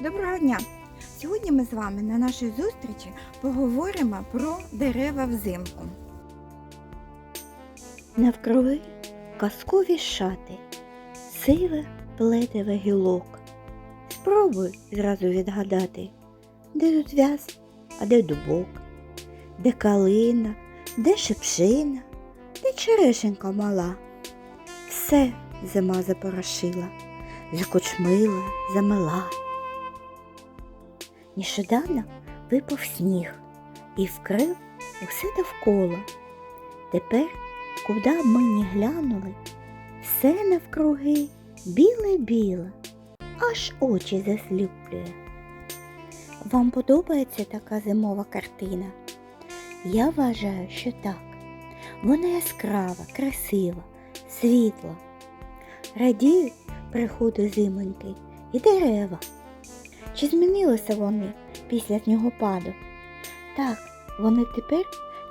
Доброго дня! Сьогодні ми з вами на нашій зустрічі поговоримо про дерева взимку. Навкруги казкові шати, сиве плетеве гілок. Спробуй зразу відгадати, де тут в'яз, а де дубок, де калина, де шипшина, де черешенька мала. Все зима запорошила, закочмила, замила. Нещодавно випав сніг і вкрив усе довкола. Тепер Куда ми не глянули, все навкруги біле-біле, аж очі засліплює. Вам подобається така зимова картина? Я вважаю, що так. Вона яскрава, красива, світла. Радіють приходу зимоньки і дерева. Чи змінилися вони після снігопаду? Так, вони тепер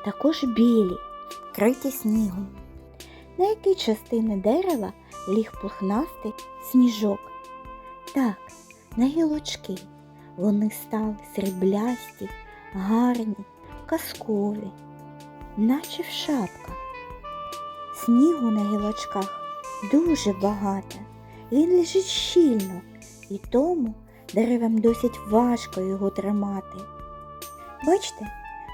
також білі вкриті снігом. На які частини дерева ліг пухнастий сніжок? Так, на гілочки. Вони стали сріблясті, гарні, казкові, наче в шапках. Снігу на гілочках дуже багато. Він лежить щільно, і тому деревам досить важко його тримати. Бачите,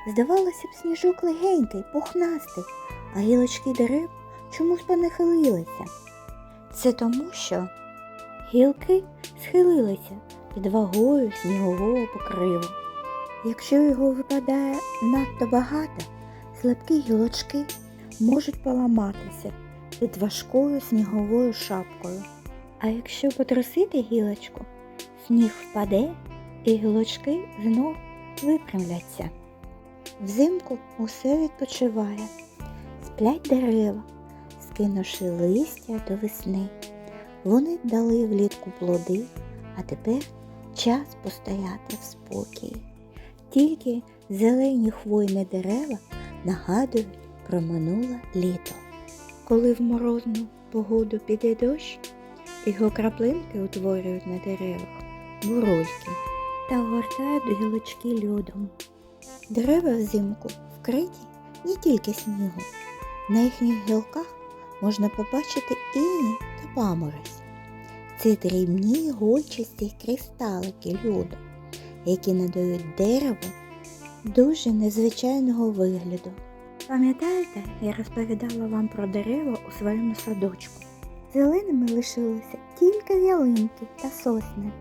Здавалося б, сніжок легенький, пухнастий, а гілочки дерев чомусь понахилилися. Це тому, що гілки схилилися під вагою снігового покриву. Якщо його випадає надто багато, слабкі гілочки можуть поламатися під важкою сніговою шапкою. А якщо потрусити гілочку, сніг впаде і гілочки знов випрямляться. Взимку усе відпочиває, сплять дерева, скинувши листя до весни. Вони дали влітку плоди, а тепер час постояти в спокії. Тільки зелені хвойні дерева нагадують про минуле літо. Коли в морозну погоду піде дощ, його краплинки утворюють на деревах бурульки та огортають гілочки льодом. Дерева взимку вкриті не тільки снігом. На їхніх гілках можна побачити іні та паморозь. Це дрібні гольчасті кристалики льоду, які надають дереву дуже незвичайного вигляду. Пам'ятаєте, я розповідала вам про дерева у своєму садочку. Зеленими лишилися тільки ялинки та сосни,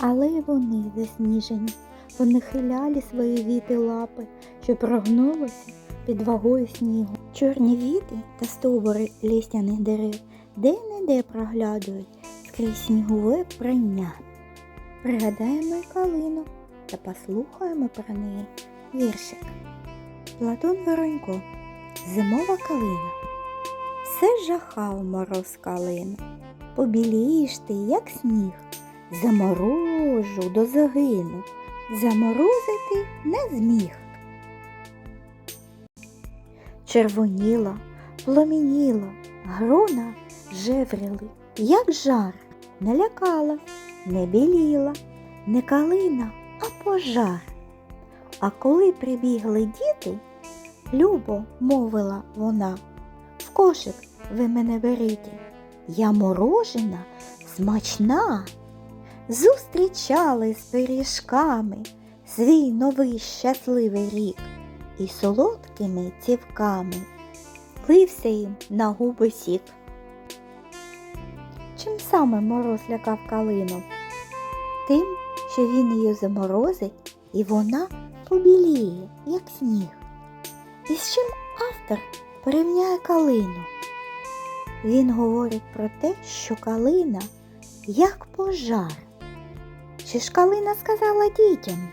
але й вони засніжені. Вони хиляли свої віти лапи, що прогнулися під вагою снігу. Чорні віти та стовбури листяних дерев де-не-де проглядують скрізь снігове прання. Пригадаємо калину та послухаємо про неї віршик. Платон Воронько Зимова калина. Все жахав мороз калину. Побілієш ти, як сніг, заморожу до загину заморозити не зміг. Червоніла, пломініла, грона жевріли, як жар, не лякала, не біліла, не калина, а пожар. А коли прибігли діти, любо мовила вона, кошик ви мене беріть, я морожена, смачна зустрічали з пиріжками свій новий щасливий рік і солодкими цівками лився їм на губи сік. Чим саме мороз лякав калину? Тим, що він її заморозить і вона побіліє, як сніг. І з чим автор порівняє калину? Він говорить про те, що калина як пожар. Чи ж калина сказала дітям?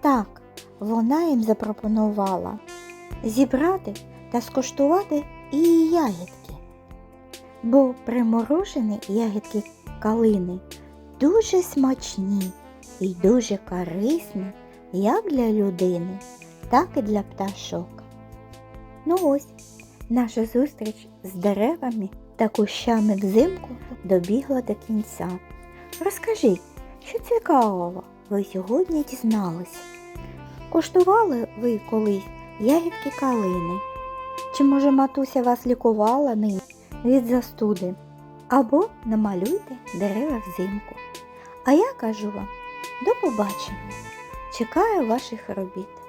Так, вона їм запропонувала зібрати та скуштувати її ягідки, бо приморожені ягідки калини дуже смачні і дуже корисні як для людини, так і для пташок. Ну ось, наша зустріч з деревами та кущами взимку добігла до кінця. Розкажіть, що цікавого ви сьогодні дізнались? Куштували ви колись ягідки калини? Чи може матуся вас лікувала ним від застуди? Або намалюйте дерева взимку. А я кажу вам до побачення. Чекаю ваших робіт.